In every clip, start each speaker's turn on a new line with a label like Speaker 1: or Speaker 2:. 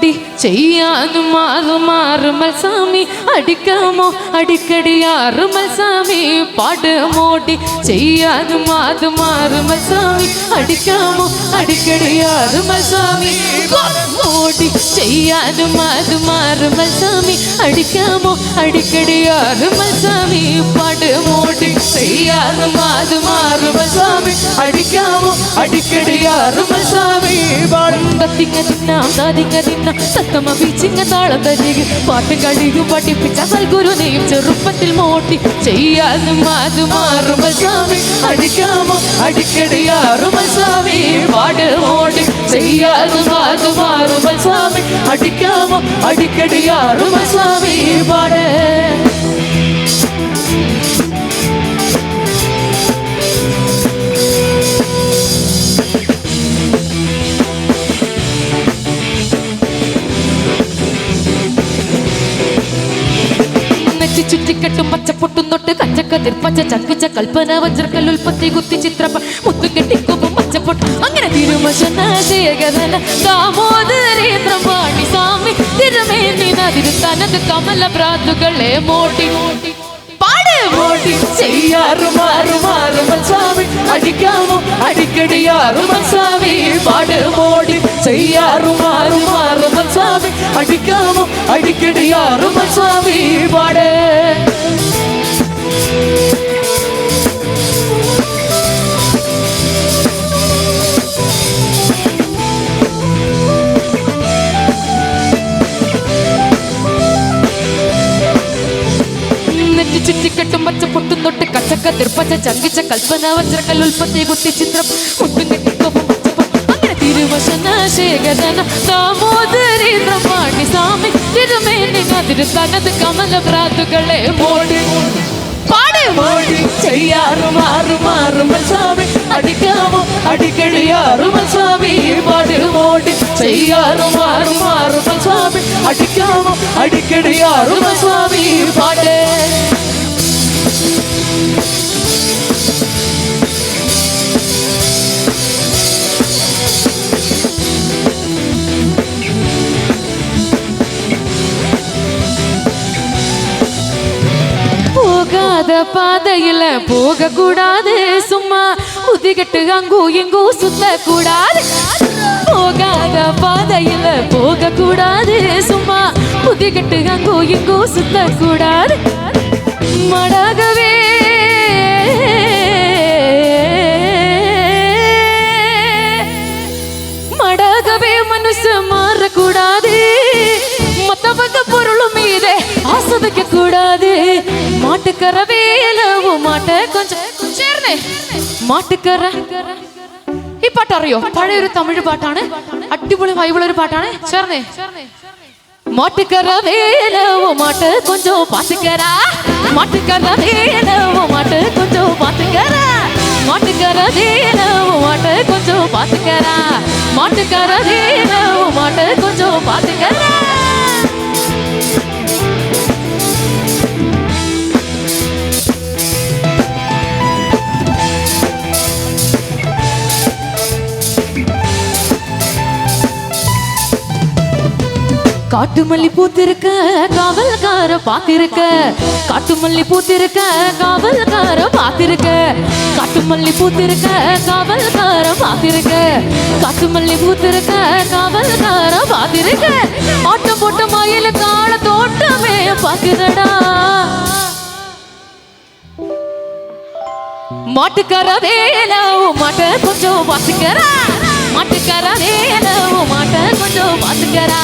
Speaker 1: அடி செய்யாது மாறு மாறுமல் சாமி அடிக்காமோ அடிக்கடி ஆறுமல் சாமி பாடு மோடி செய்யாது மாது மாறுமல் சாமி அடிக்காமோ அடிக்கடி ஆறுமல் சாமி மோடி செய்யாது மாது மாறுமல் சாமி அடிக்காமோ அடிக்கடி ஆறுமல் சாமி பாடு மோடி செய்யாது மாது மாறுமல் சாமி அடிக்காமோ அடிக்கடி அருமல் കത്തിങ്ങ തിന്ന അന്താതിങ്ങ തിന്ന തത്തമ്മ വീച്ചിങ്ങ താളം തരിക. പാട്ടും കളിയും പഠിപ്പിച്ച സൽഗുരുനെയും ചെറുപ്പത്തിൽ മോട്ടി ചെയ്യാതും അത് മാറുമ സ്വാമി. അടിക്കാമോ? അടിക്കടിയാറുമ സ്വാമി. പാട് മോടി ചെയ്യാതും അത് മാറുമ സ്വാമി. അടിക്കാമോ? അടിക്കടിയാറുമ സ്വാമി. പാട്. ചുറ്റിക്കെട്ടും പച്ചപ്പൊട്ടും തൊട്ട് കച്ചക്കതിർ പച്ച ചക്കിച്ച കൽപ്പന വജ്രക്കൽ ഉൽപ്പത്തി കുത്തി ചിത്രപ്പ മുത്തും കെട്ടിക്കൊപ്പം പച്ചപ്പൊട്ട്. അങ്ങനെ തിരുമശനാശയകഥന സ്വാമി തിരുമേനി നദിരുത്താനത് കമല ഭ്രാതുകളെ മോട്ടി. മോട്ടി. ചെയ്യാറു സ്വാമി. അടിക്കാമോ? അടിക്കടിയാറുമ സ്വാമി. ചെയ്യാറു സ്വാമി. സ്വാമി. തൊട്ട് കച്ചക്ക തിർപ്പച്ച ചങ്കിച്ച കൽപ്പന വജ്രക്കൽ ഉൽപ്പത്തി കുത്തി ചിത്രം മുട്ടും കെട്ടിക്കൊപ്പം പച്ചപ്പൊട്ട് അങ്ങനെ തിരുവശനാശേഖരന ദാമോദരേന്ദ്ര പാണി സ്വാമി തിരുമേനി അതിര് തനത് കമല ഭ്രാതുകളെ മോടി പാട് മോടി ചെയ്യാറു മാറു മാറുമ സ്വാമി അടിക്കാമോ അടിക്കടിയാറുമ സ്വാമി പാട് മോടി ചെയ്യാറു മാറു മാറുമ സ്വാമി അടിക്കാമോ അടിക്കടിയാറുമ സ്വാമി പാട് போகாத பாதையில போக கூடாது சும்மா உதிகட்டு அங்கோ எங்கோ சுத்த கூடாது போகாத பாதையில போக கூடாது சும்மா உதிகட்டு அங்கோ எங்கோ சுத்த கூடாது மடகவே. மடகவே மனுஷ மாறக்கூடாது. மத்தவங்க பொருள் ஆசை வைக்க கூடாது மாட்டுக்கற വേലവോ മാട്ട് கொஞ்சம் ചേർന്നേ മാട്ടുക്കറ ഈ പാട്ട് അറിയോ പഴയ ഒരു തമിഴ് പാട്ടാണ് അടിപൊളി വൈബിള ഒരു പാട്ടാണ് ചേർന്നേ மாட்டுக்கற வேலவோ மாட்டு கொஞ்சம் பாத்துக்கறா மாட்டுக்கற வேலவோ மாட்டு கொஞ்சம் பாத்துக்கறா மாட்டுக்கற வேலவோ மாட்டு கொஞ்சம் பாத்துக்கறா மாட்டுக்கற வேலவோ மாட்டு கொஞ்சம் பாத்துக்கறா காட்டு மல்லி பூத்திருக்க காவல்கார பாத்திருக்க காட்டு மல்லி பூத்திருக்க காவல்கார பாத்திருக்க காட்டு மல்லி பூத்திருக்க காவல்கார பாத்திருக்க காட்டு மல்லி பூத்திருக்க காவல்கார பாத்திருக்க ஆட்டம் போட்ட மயில கால தோட்டமே பாக்குறடா மாட்டுக்கார வேலை மாட்ட கொஞ்சம் பாத்துக்கறா மாட்டுக்கார வேலை மாட்ட கொஞ்சம் பாத்துக்கறா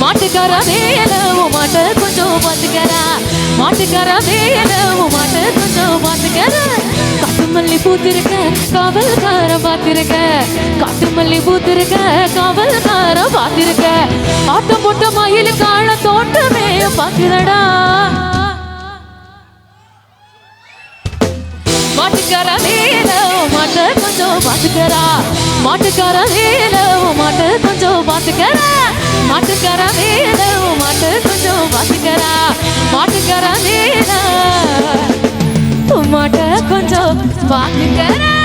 Speaker 1: மாட்டுக்கார வேலை மாட்ட கொஞ்சம் பார்த்துக்கறா. மாட்டுக்கார வேலை மாட்ட கொஞ்சம் பார்த்துக்கறா. காட்டு மல்லி பூத்திருக்க காவல்கார பார்த்திருக்க. காட்டு மல்லி பூத்திருக்க காவல்கார பார்த்திருக்க. ஆட்டம் போட்ட மயில் கால தோட்டமே பாக்குறடா மாட்டுக்கார வேலை மாட்ட கொஞ்சம் பார்த்துக்கறா. மாட்டுக்கார வேலை மாட்ட மாட்டுக்கார வேலை மாட்டு கொஞ்சம் பாத்துக்கறா மாட்டுக்கார வேலை மாட்ட கொஞ்சம் பாத்துக்கறா